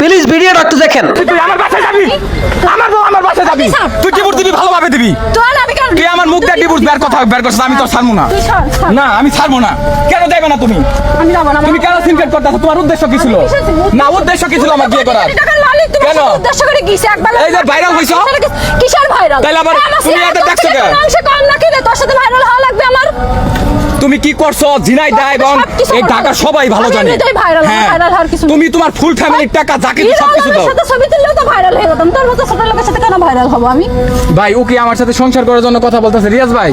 Please ভিডিওটা একটু দেখেন। তুই আমার বাসায় যাবি? আমার বউ আমার বাসায় যাবি? তুই ডিভোর্স দিবি ভালোভাবে দিবি। তোর আমি কেন তুই আমার মুখ দিয়ে ডিভোর্স বের কথা বের করছিস আমি তো ছাড়বো না। না আমি ছাড়বো না। কেন যাইবে না তুমি? আমি যাব না তুমি কেন সিনকেট করতেছো তোমার উদ্দেশ্য কি ছিল? না উদ্দেশ্য কি ছিল আমার বিয়ে করার? তুমি কেন? উদ্দেশ্য করে গিয়েছে একবার এই যে viral হইছো? কিসের ভাইরাল তাইলে আবার তুমি এত দেখছ কেন? মাংস কম নাকি রে তোর সাথে ভাইরাল হওয়া লাগবে আমার? তুমি কি করছ? জিনাই দেয় এবং এই। ঢাকা সবাই ভালো জানে। হ্যাঁ। কিছু তুমি তোমার ফুল ফ্যামিলির টাকা যাকে সব কিছু দাও। সাথে ছবি তুললেও তো ভাইরাল হয়ে যেতাম তোর মতো ছোট লোকের সাথে কেন ভাইরাল হব আমি? ভাই ও কি আমার সাথে সংসার করার জন্য কথা বলতেছে? রিয়াজ ভাই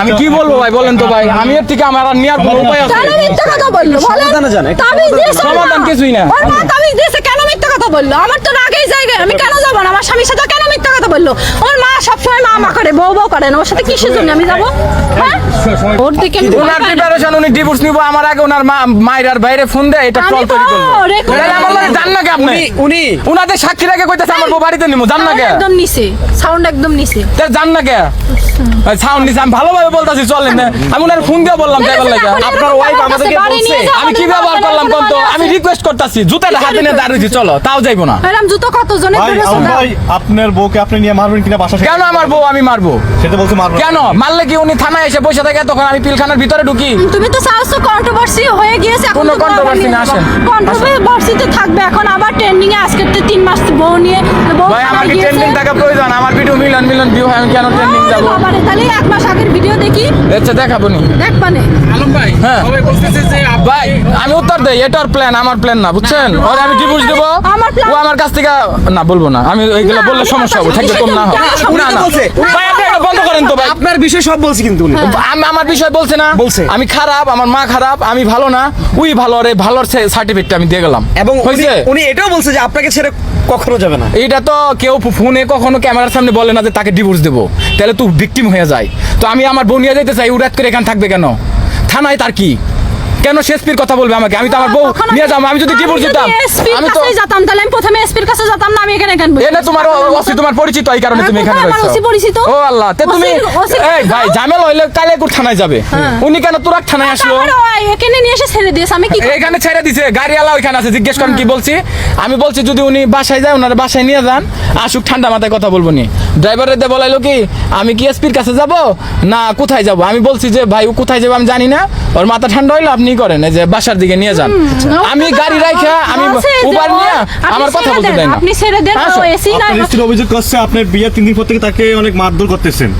আমি কি বলব ভাই বলেন তো ভাই। আমি এর থেকে আমার আর নেওয়ার কোনো উপায় আছে? কেন মিথ্যা কথা বলল? বলেন। সমাধানে মা। সমাধান কিছুই না। ওর মা তাবিজ দিয়েছে কেন মিথ্যা কথা বলল? আমার তো রাগেই জায়গায় আমি কেন যাব না? আমার স্বামীর সাথে কেন মিথ্যা বলল ওর মা সবসময় মা মা করে বউ বউ করে না। ওর সাথে কিসের জন্য আমি যাব? হ্যাঁ? ওর দিকে ওনার প্রিপারেশন উনি ডিভোর্স নিব আমার আগে ওনার মা মায়ের বাইরে ফোন দেয় এটা ট্রল তৈরি করব। বউ, রেকর্ড তাহলে আমার লাগে জান না কে আপনি? উনি উনাদের সাক্ষী রেখে কইতাছে আমার বউ বাড়িতে নিমু জান না কে? একদম নিচে সাউন্ড একদম নিচে। তে জান না কে? সাউন্ড নিছে আমি ভালোভাবে বলতাছি চলেন না আমি ওনার ফোন দিয়ে বললাম লাগে আপনার wife আমাদেরকে বলছে, আমি কি ব্যবহার করলাম কোন তো আমি রিকোয়েস্ট করতাছি জুতাটা হাতে নিয়ে দাঁড়িয়েছি চলো তাও যাইবো না। ম্যাডাম জুতো কত জনের আপনার বউকে আপনি নিয়ে মারবেন কিনা বাসা কেন আমার বউ আমি মারবো। সেটা বলছে মারবেন কেন? মারলে কি উনি থানায় এসে বসে থাকে তখন আমি পিলখানার ভিতরে ঢুকি। তুমি তো সাহস কন্ট্রোভার্সি হয়ে গিয়েছে এখন কোনো controversy না, আসেন। কন্ট্রোভার্সিতে থাকবে এখন আবার ট্রেন্ডিং এ আজকে তো তিন মাস বউ নিয়ে বউ ভাই আমার কি ট্রেন্ডিং টাকা প্রয়োজন। আমার ভিডিও মিলিয়ন মিলিয়ন ভিউ হয় আমি কেন ট্রেন্ডিং আরে বাবারে, তাহলে এক মাস আগের ভিডিও দেখি। আচ্ছা দেখাবো নি। দেখ পানে আলম ভাই হ্যাঁ। বলতেছে যে ভাই আমি উত্তর দেই এটার প্ল্যান আমার প্ল্যান না বুঝছেন? ওরে আমি ডিভোর্স দেব? ও আমার কাছ থেকে না বলব না। আমি এইগুলো বললে সমস্যা হবে আপনার কম না হয়। না। না ভাই আপনি এটা বন্ধ করেন তো ভাই। আপনার বিষয় সব বলছি কিন্তু উনি। আমি আমার বিষয় বলছে না। বলছে। আমি খারাপ আমার মা খারাপ আমি ভালো না। উই ভালো রে ভালোর সার্টিফিকেট আমি দিয়ে গেলাম। এবং উনি- এটাও বলছে যে আপনাকে ছেড়ে কখনো যাবে না। এটা তো কেউ ফোনে কখনো ক্যামেরার সামনে বলে না যে তাকে ডিভোর্স দেবো। তাহলে তো ভিকটিম হয়ে যায়। তো আমি আমার বোনিয়া যেতে চাই উড়াত করে এখানে থাকবে কেন? থানায় তার কি? কেন শেষপির কথা বলবে আমাকে? আমি তো আমার বউ নিয়ে যাব আমি যদি ডিভোর্স দিতাম আমি তো যেতাম তাহলে আমি প্রথমে এসপির কাছে যেতাম না আমি এখানে কেন এনে তোমার? অসি তোমার পরিচিত এই কারণে হ্যাঁ, তুমি এখানে রয়েছো? OC পরিচিত? ও আল্লাহ তে তুমি এই ভাই। ঝামেলা হইলে কালে কোর থানায় যাবে। উনি কেন তুরাক থানায় আসলো? এখানে নিয়ে এসে ছেড়ে দিয়েছে আমি কি এখানে ছেড়ে দিছে গাড়িওয়ালা ওইখানে আছে জিজ্ঞেস করেন কি বলছি? আমি বলছি যদি উনি বাসায় যায় ওনার বাসায় নিয়ে যান আসুক ঠান্ডা মাথায় কথা বলব নি। ড্রাইভারের দিয়ে বলাইলো কি আমি কি এসপির কাছে যাব? না কোথায় যাব? আমি বলছি যে ভাই ও কোথায় যাব আমি জানি না ওর মাথা ঠান্ডা হইল আপনি করেন এই যে বাসার দিকে নিয়ে যান। আমি গাড়ি রাখা রাইখা আমি উবার নিয়ে আমার কথা বলতে দেন, আপনি ছেড়ে দেন ও এসি না আপনি স্ত্রী অভিযোগ করছে আপনার বিয়ে তিন দিন পর থেকে তাকে অনেক মারধর করতেছেন।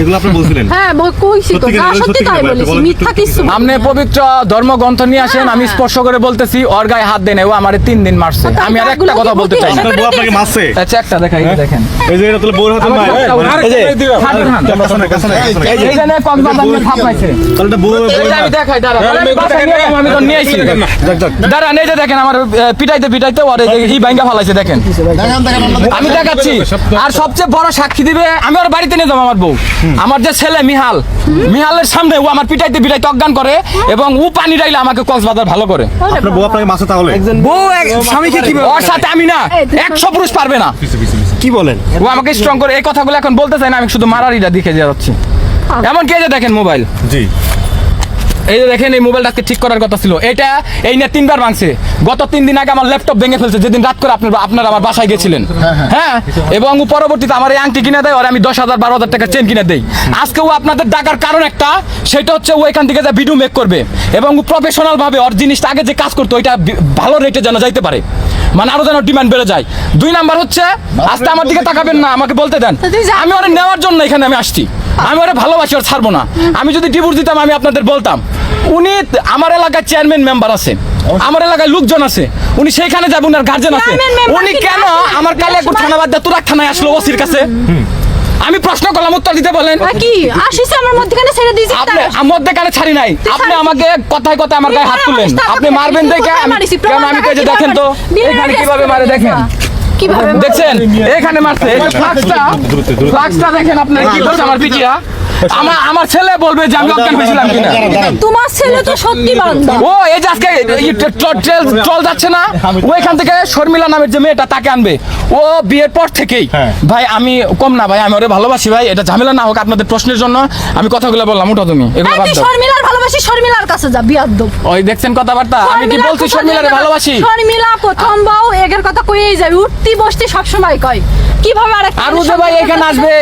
এগুলো আপনি বলছিলেন। হ্যাঁ কইছি তো যা সত্যি সত্যি তাই বলেছি মিথ্যা কিছু আপনি পবিত্র ধর্মগ্রন্থ নিয়ে আসেন আমি স্পর্শ করে বলতেছি ওর গায়ে হাত দেন ও আমার তিন দিন মারছে। আমি আর একটা কথা বলতে চাই না। বউ আপনাকে মারছে? আচ্ছা একটা দেখাই দেখেন। এই যে এটা তাহলে বউর হাতে মার। এই যে, হাত হাত। কাছানে কাছানে এই যে এখানে কক্সবাজার নিয়ে থাপ পাইছে তাহলে এটা বউ আমি দেখাই দাঁড়া আমি বাসায় নিয়ে যাব, আমি তো নিয়ে আইছি দাঁড়ান এই যে দেখেন আমার পিটাইতে পিটাইতে ওর এই ভাঙ্গা ফালাইছে দেখেন। আমি দেখাচ্ছি। আর সবচেয়ে বড় সাক্ষী দিবে আমি ওর বাড়িতে নিয়ে যাব। আমার বউ আমার যে ছেলে মিহাল মিহালের সামনে ও আমার পিটাইতে পিটাইতে অজ্ঞান করে এবং ও পানি ডাইলে আমাকে কক্সবাজার ভালো করে। আপনার বউ আপনাকে তাহলে? বউ স্বামীকে কি ওর সাথে আমি না একশো পুরুষ পারবে না। কি বলেন? ও আমাকে স্ট্রং করে এই কথাগুলো এখন বলতে চাই না আমি শুধু মারারিটা দেখে যাচ্ছি। এমন কে যে দেখেন মোবাইল জি। এই যে দেখেন এই মোবাইলটাকে ঠিক করার কথা ছিল। এটা এই নিয়ে তিনবার ভাঙছে। গত তিন দিন আগে আমার ল্যাপটপ ভেঙে ফেলছে যেদিন রাত করে আপনার আপনার আমার বাসায় গেছিলেন। হ্যাঁ এবং ও পরবর্তীতে আমার এই আংটি কিনে দেয় আর আমি দশ হাজার বারো হাজার টাকা চেন কিনে দেই। আজকে ও আপনাদের ডাকার কারণ একটা সেটা হচ্ছে ও এখান থেকে যা ভিডিও মেক করবে। এবং প্রফেশনাল ভাবে ওর জিনিসটা আগে যে কাজ করতো ওইটা ভালো রেটে যেন যাইতে পারে। মানে আরও যেন ডিমান্ড বেড়ে যায়। দুই নাম্বার হচ্ছে আজকে আমার দিকে তাকাবেন না আমাকে বলতে দেন। আমি ওরা নেওয়ার জন্য এখানে আমি আসছি। আমি ওরা ভালোবাসি ওর ছাড়বো না। আমি যদি ডিভোর্স দিতাম আমি আপনাদের বলতাম। উনি আমার এলাকায় চেয়ারম্যান মেম্বার আছে। আমার এলাকায় লোকজন আছে। উনি সেইখানে যাবেন উনার গার্জেন আছে। উনি কেন? আমার কালিয়াকুর থানা বাদ দিয়ে? তুরাক থানায় আসলো ওসির কাছে। আমি প্রশ্ন করলাম উত্তর দিতে বলেন। কি? আসিস আমার মধ্যখানে ছেড়ে দিয়েছিস আপনি আমার কানে ছাড়ি নাই। আপনি আমাকে কথায় কথায় আমার গায়ে হাত তুললেন আপনি মারবেন দেখে আমি কেন আমি কেজে দেখেন তো? এখানে কীভাবে মারে দেখেন? কীভাবে দেখছেন? এখানে মারছে। ফ্লাক্সটা ফ্লাক্সটা দেখেন আপনি কি করছে আমার পিটিয়া? আমার আমার ছেলে বলবে যে আমি অজ্ঞান হয়েছিলাম কিনা? তোমার ছেলে তো সত্যি বান্দা। ও এই যে আজকে ট্রল যাচ্ছে না ওইখান থেকে শর্মিলা নামের যে মেয়েটা তাকে আনবে। ও বিয়ের পর থেকেই হ্যাঁ। ভাই আমি কম না ভাই আমি ওরে ভালোবাসি ভাই এটা ঝামেলা না হোক আপনাদের প্রশ্নের জন্য আমি কথাগুলো বললাম উঠো তুমি এগুলো এই বাদ দাও। শর্মিলার ভালোবাসি শর্মিলার কাছে যা ওই দেখছেন কথাবার্তা আমি কি বলছি শর্মিলারে ভালোবাসি? শর্মিলা প্রথম বউ এগের কথা কইই যাবে উঠতি বসতি সবসময় কয়। কীভাবে আরেকটা আর যে ভাই এখানে আসবে